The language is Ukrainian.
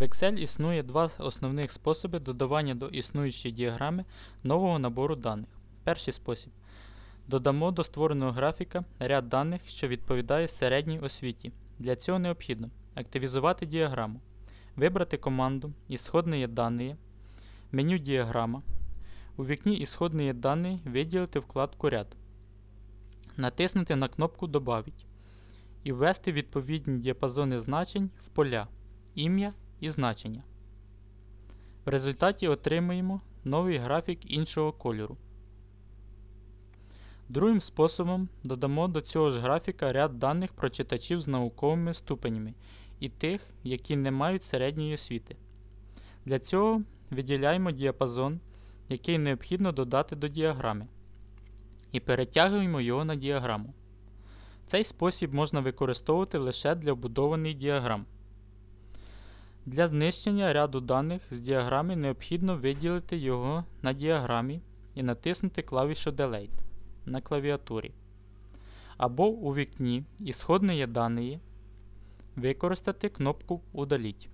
В Excel існує два основних способи додавання до існуючої діаграми нового набору даних. Перший спосіб. Додамо до створеного графіка ряд даних, що відповідає середній освіті. Для цього необхідно активізувати діаграму, вибрати команду «Исходные данные», меню «Діаграма», у вікні «Исходные данные» виділити вкладку Ряд, натиснути на кнопку Добавить і ввести відповідні діапазони значень в поля ім'я і значення. В результаті отримуємо новий графік іншого кольору. Другим способом додамо до цього ж графіка ряд даних про читачів з науковими ступенями і тих, які не мають середньої освіти. Для цього виділяємо діапазон, який необхідно додати до діаграми, і перетягуємо його на діаграму. Цей спосіб можна використовувати лише для вбудованих діаграм. Для знищення ряду даних з діаграми необхідно виділити його на діаграмі і натиснути клавішу Delete на клавіатурі. Або у вікні Ісходної дані використати кнопку Удаліть.